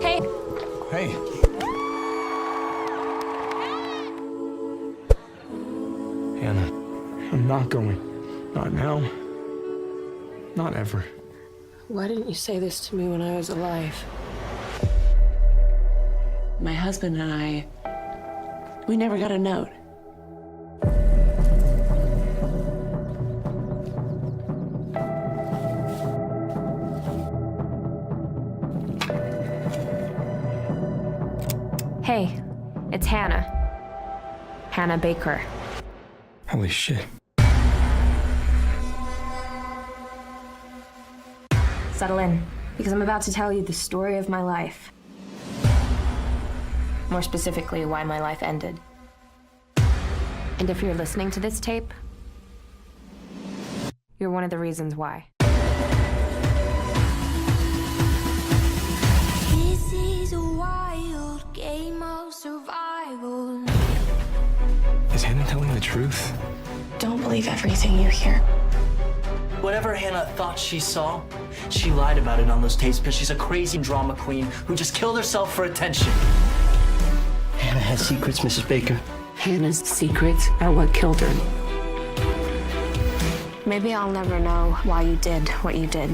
Hey, Hey. Hannah, I'm not going. Not now. Not ever. why didn't you say this to me when I was alive? My husband and I, we never got a note. Hey, it's Hannah. Hannah Baker. Holy shit. Settle in, because I'm about to tell you the story of my life. More specifically, why my life ended. And if you're listening to this tape, you're one of the reasons why. Is Hannah telling the truth? Don't believe everything you hear. Whatever Hannah thought she saw, she lied about it on those tapes because she's a crazy drama queen who just killed herself for attention. Hannah has secrets, Mrs. Baker. Hannah's secrets are what killed her. Maybe I'll never know why you did what you did,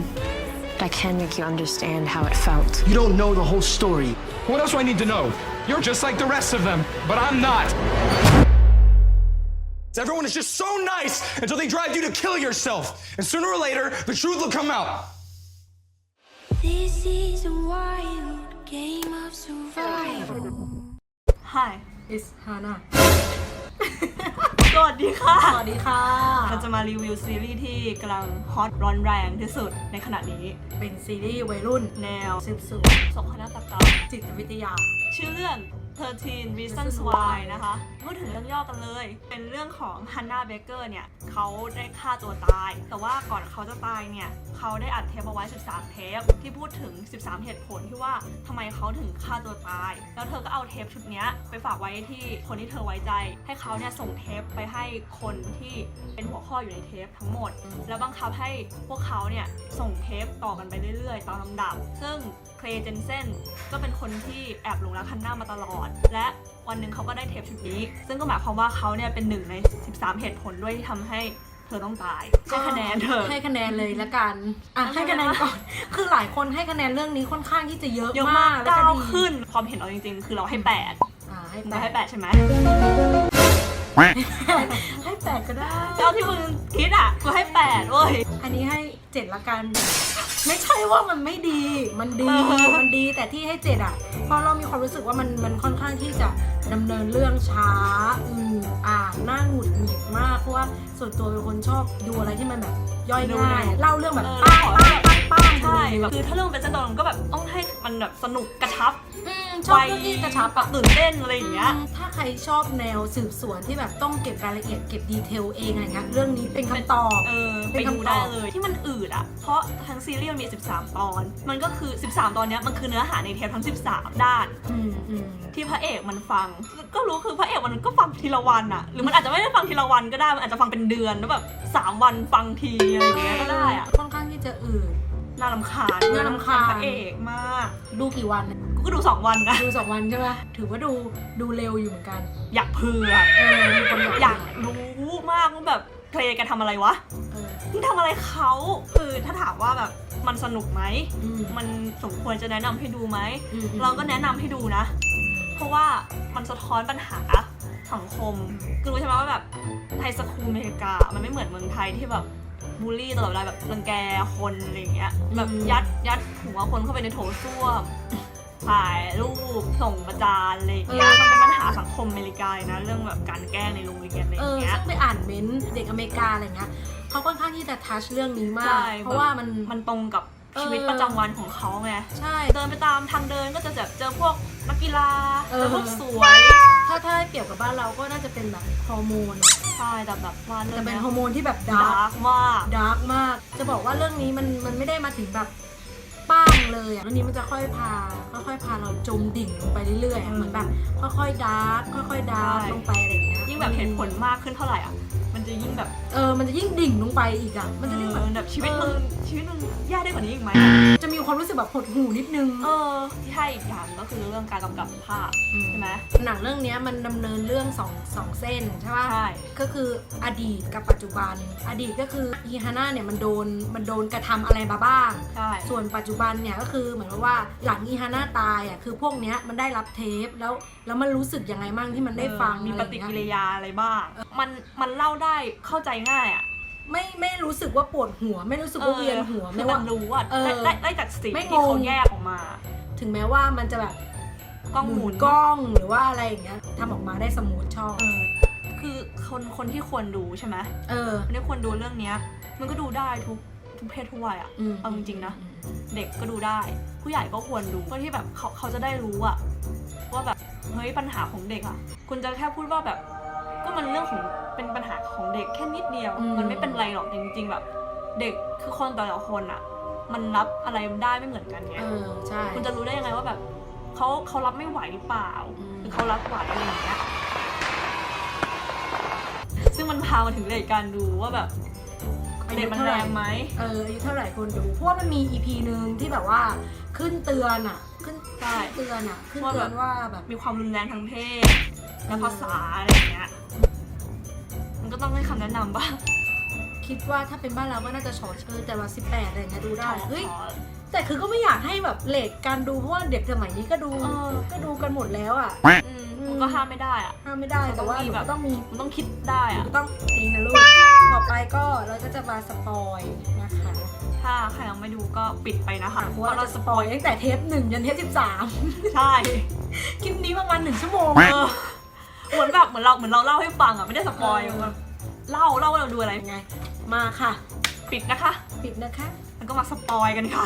but I can make you understand how it felt. You don't know the whole story. What else do I need to know? You're just like the rest of them, but I'm not. Everyone is just so nice until they drive you to kill yourself. And sooner or later, the truth will come out. This is a wild game of survival. Hi it's Hana สวัสดีค่ะ สวัสดีค่ะ เราจะมารีวิวซีรีส์ที่กำลังฮอตร้อนแรงที่สุดในขณะนี้ เป็นซีรีส์วัยรุ่นแนวสืบสวนสงคนาฏกรรมจิตวิทยา ชื่อเรื่อง 13 Reasons Why นะคะพูดถึงเรื่องย่อกันเลย เป็นเรื่องของฮันนาเบเกอร์เนี่ยเขาได้ฆ่าตัวตาย แต่ว่าก่อนเขาจะตายเนี่ยเขาได้อัดเทปเอาไว้ 13 เทปที่พูดถึง 13 เหตุผลที่ว่าทำไมเขาถึงฆ่าตัวตาย แล้วเธอก็เอาเทปชุดนี้ไปฝากไว้ที่คนที่เธอไว้ใจ ให้เขาเนี่ยส่งเทปไปให้คนที่เป็นหัวข้ออยู่ในเทปทั้งหมด แล้วบังคับให้พวกเขาเนี่ยส่งเทปต่อกันไปเรื่อยๆตามลำดับ ซึ่งเคลเจนเซนก็เป็นคนที่แอบหลงรักฮันน่ามาตลอด และ วันหนึ่งเขาก็ได้เทปชุดนี้ ซึ่งก็หมายความว่าเขาเนี่ยเป็นหนึ่งใน 13 เหตุผลด้วยที่ทำให้เธอต้องตายให้คะแนนเธอให้คะแนนเลยละกันอะเอาให้คะแนนให้คะแนนก่อน คือหลายคนให้คะแนนเรื่องนี้ค่อนข้างที่จะเยอะเยอะมามากกแล้วก็ก้าวดีขึ้นความเห็นเราจริงๆ คือเราให้8อ่าให้เราให้แปด8ใช่ไหมให้แปดก็ได้เท่าที่มึงคิดอะกูให้8เว้ยอันนี้ให้เจ็ดละกัน ไม่ใช่ว่ามันไม่ดี มันดีเออมันดีแต่ที่ให้เจ็ดอะ เพราะเรามีความรู้สึกว่ามันมันค่อนข้างที่จะดำเนินเรื่องช้า อืมอ่านน่าหงุดหงิดมาก เพราะว่าส่วนตัวเป็นคนชอบดูอะไรที่มันแบบย่อยง่าย เล่าเรื่องแบบเออป้างป้าง ป้างป้างใช่แบบคือถ้าเรื่องมันเป็นเส้นตรงก็แบบต้องให้มันแบบสนุกกระชับอืมชอบเรื่องที่กระชับอะตื่นเต้นอะไรอย่างเงี้ย ถ้าใครชอบแนวสืบสวนที่แบบต้องเก็บรายละเอียดเก็บดีเทลเองอะไรเงี้ยเรื่องนี้เป็นคำตอบ เออเป็ไปนดูคำตอบได้เลยที่มันอืดอะ เพราะทั้งซีรีส์มันมี 13 ตอน มันก็คือ 13 ตอนเนี้ยมันคือเนื้อหาในเทปทั้ง 13 ด้าน อืมอืมที่พระเอกมันฟัง ก็รู้คือพระเอกมันก็ฟังทีละวันอะหรือมันอาจจะไม่ได้ฟังทีละวันก็ได้ มันอาจจะฟังเป็นเดือนแล้วแบบสามวันฟังทีอะไรอย่างเงี้ยก็ได้อะค่อนข้างที่จะอืด น่ารำคาญน่ารำคาญ พระเอกมาก ดูกี่วันเนี่ยกูก็ดูสองวันนะ ดูสองวันใช่ไหมถือว่าดูดูเร็วอยู่เหมือนกัน อยากเผื่อเออ มีคนอยากอยากรู้มากว่าแบบเพลงแกทำอะไรวะเออ มึงทำอะไรเขาคือถ้าถามว่าแบบมันสนุกไหม อืมมันสมควรจะแนะนำให้ดูไหม อืมเราก็แนะนำให้ดูนะ เพราะว่ามันสะท้อนปัญหาสังคมคือรู้ใช่ไหมว่าแบบไทยสคูลอเมริกา มันไม่เหมือนเมืองไทยที่แบบ บูลลี่ตลอดเวลาแบบรังแกคนอะไรอย่างเงี้ยแบบยัดยัดหัวคนเข้าไปในโถส้วมถ่ายรูปส่งประจานอะไรอย่างเงี้ยมันเป็นปัญหาสังคมอเมริกาเลยนะ เรื่องแบบการแกล้งในโรงเรียนอะไรอเอย่างอเงี้ยซึ่งไปอ่านเม้นต์เด็กอเมริกาอะไรเงี้ยเขาค่อนข้างที่จะทัชเรื่องนี้มาใช่ก เพราะว่ามัน มันตรงกับเออชีวิตประจำวันของเขาไง ใช่ เดินไปตามทางเดินก็จะแบบเจอพวก นักกีฬาเอเจออพวกสวยถ้าถ้าให้เปรียบกับบ้านเราก็น่าจะเป็นแบบฮอร์โมนอะใช่แต่แบบว่าเรื่แต่องเป็นเนี้ยฮอร์โมนที่แบบดาดาร์กร์กมากดาร์กมาก จะบอกว่าเรื่องนี้มันมันไม่ได้มาถึงแบบป้างเลยอะเรื่องนี้มันจะค่อยพาค่อยๆพาเราจมดิ่งลงไปเรื่อยๆอะเหมือนแบบค่อยๆดาร์กค่อยๆดาร์กใช่ลงไปอะไรอย่างเงี้ยยิ่งแบบเหตุผลมากขึ้นเท่าไหร่อะ มันมันจะยิ่งแบบเออมันจะยิ่งดิ่งลงไปอีกอะมันจะยิ่งเอแบบอแบบชีวิตมึงชีวิตมึงแย่ได้กว่านี้อีกไหมจะมีความรู้สึกแบบหดหู่นิดนึงเออที่ให้อีกอย่างก็คือเรื่องการกำกับภาพมใช่ไหมหนังเรื่องเนี้ยมันดำเนินเรื่องสองสองเส้นใช่ปะใช่ก็คืออดีตกับปัจจุบัน อดีตก็คืออีฮาน่าเนี่ยมันโดนมันโดนกระทำอะไรมาบ้างใช่ส่วนปัจจุบันเนี่ยก็คือเหมือนกับว่าหลังอีฮาน่าตายอะคือพวกเนี้ยมันได้รับเทปแล้วแล้วมันรู้สึกยังไงบ้างที่มันได้ฟังเออมีอะปไรอฏิย่างกิเงี้ยริยาอะไรบ้างมันมันเล่าได้เข้าใจง่ายอะไม่ไม่รู้สึกว่าปวดหัว ไม่รู้สึกว่าเวียนหัวคืไม่อมัว่านรู้อะเออได้ได้ได้จากสิ่งไม่ที่เขางงแยกออกมา ถึงแม้ว่ามันจะแบบกล้องหมุนกล้องหรือว่าอะไรอย่างเงี้ยทำออกมาได้สมูทชอบเออคือคนคนที่ควรดูใช่ไหมเออคนที่ควรดูเรื่องเนี้ย มันก็ดูได้ทุกทุกเพศทุกวัยอะมเอาจริงๆนะ เด็กก็ดูได้ ผู้ใหญ่ก็ควรดูเพื่อที่แบบเขาเขาจะได้รู้อะว่าแบบเฮ้ยปัญหาของเด็กอะคุณจะแค่พูดว่าแบบ ก็มันเรื่องของ เป็นปัญหาของเด็กแค่นิดเดียวมันไม่เป็นไรหรอกแต่จริง ๆ แบบ เด็กคือคนแต่ละคนอะมันรับอะไรได้ไม่เหมือนกันไงเออใช่ คุณจะรู้ได้ยังไงว่าแบบเขาเขารับไม่ไหวหรือเปล่าอืม หรือเขารับไหวอะไรอย่างเงี้ยซึ่งมันพามาถึงเหตุการณ์ดูว่าแบบเด็กมันแรงไหม เอออายุเท่าไหร่คนดูเพราะว่ามันมีอีพีหนึ่งที่แบบว่าขึ้นเตือนอะ ขึ้นใช่เตือนอะขึ้นว่าเตืแบอบนว่าแบบ มีความรุนแรงทางเพศและภาษาอะไรอย่างเงี้ยมันก็ ต้องให้คำแนะนำบ้าง คิดว่าถ้าเป็นบ้านเราก็น่าจะฉอเชยแต่ว่า 18อะไรเงี้ยดูได้เฮ้ยขอแต่คือก็ไม่อยากให้แบบเลทการดูเพราะว่าเด็กสมัยนี้ก็ดูเออ ก็ดูกันหมดแล้วอะอืมมันก็ห้ามไม่ได้อะ ห้ามไม่ได้แต่ว่าหนูก็ต้องมี มันต้องคิดได้หนูอะก็ต้องนี่นะลูก ต่อไปก็เราก็จะมาสปอยนะคะถ้าใครยังไม่ดูก็ปิดไปนะคะเพราะว่าเราสปอยตั้งแต่เทปหนึ่งยันเทปสิบสามใช่คลิปนี้ประมาณหนึ่งชั่วโมง เออเหมือนแบบเหมือนเราเหมือนเราเล่าให้ฟังอะไม่ได้สปอยเออแบบ เล่าเล่าว่าเราดูอะไร ยังไง มาค่ะ ปิดนะคะ ปิดนะคะ แล้วก็มาสปอยกันค่ะ